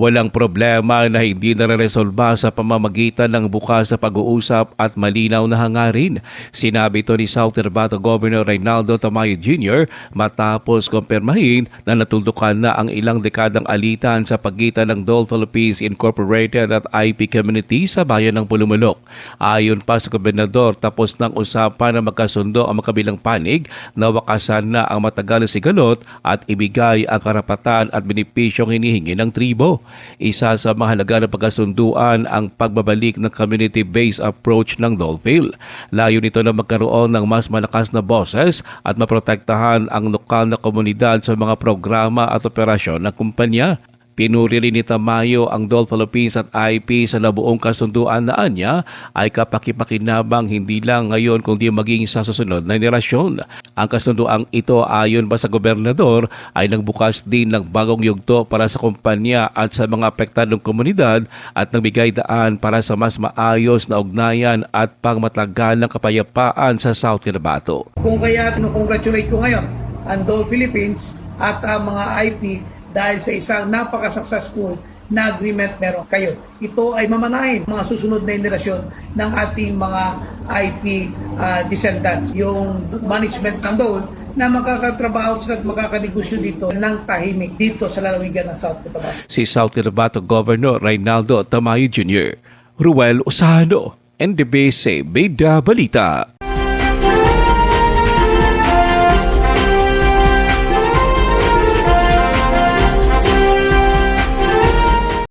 Walang problema na hindi nare-resolba sa pamamagitan ng bukas na pag-uusap at malinaw na hangarin. Sinabi ito ni South Cotabato Governor Reynaldo Tamayo Jr. matapos kumpirmahin na natuldukan na ang ilang dekadang alitan sa pagitan ng Dole Philippines Incorporated at IP Community sa bayan ng Pulumulok. Ayon pa sa gobernador, tapos ng usapan na magkasundo ang makabilang panig na wakasan na ang matagal na sigalot at ibigay ang karapatan at benepisyong hinihingi ng tribo. Isa sa mahalaga na pagkasunduan ang pagbabalik ng community-based approach ng Dolphil. Layo nito na magkaroon ng mas malakas na boses at maprotektahan ang lokal na komunidad sa mga programa at operasyon ng kumpanya. Pinuri rin ni Tamayo ang Dole Philippines at IP sa nabuong kasunduan na anya ay kapakipakinabang hindi lang ngayon kundi maging sa susunod na henerasyon. Ang kasunduang ito ayon ba sa gobernador ay nagbukas din ng bagong yugto para sa kumpanya at sa mga apektadong komunidad at nagbigay daan para sa mas maayos na ugnayan at pangmatagalang kapayapaan sa South Cotabato. Kung kaya congratulate ko ngayon ang Dole Philippines at ang mga IP dahil sa isang napaka-successful na agreement meron kayo. Ito ay mamanahin mga susunod na henerasyon ng ating mga IP ah, descendants. Yung management ng Dole na makakatrabaho sila at makakanegosyo dito ng tahimik dito sa lalawigan ng South Cotabato. Si South Cotabato Governor Reynaldo Tamayo Jr. Ruel Usano, NDBC Beda Balita.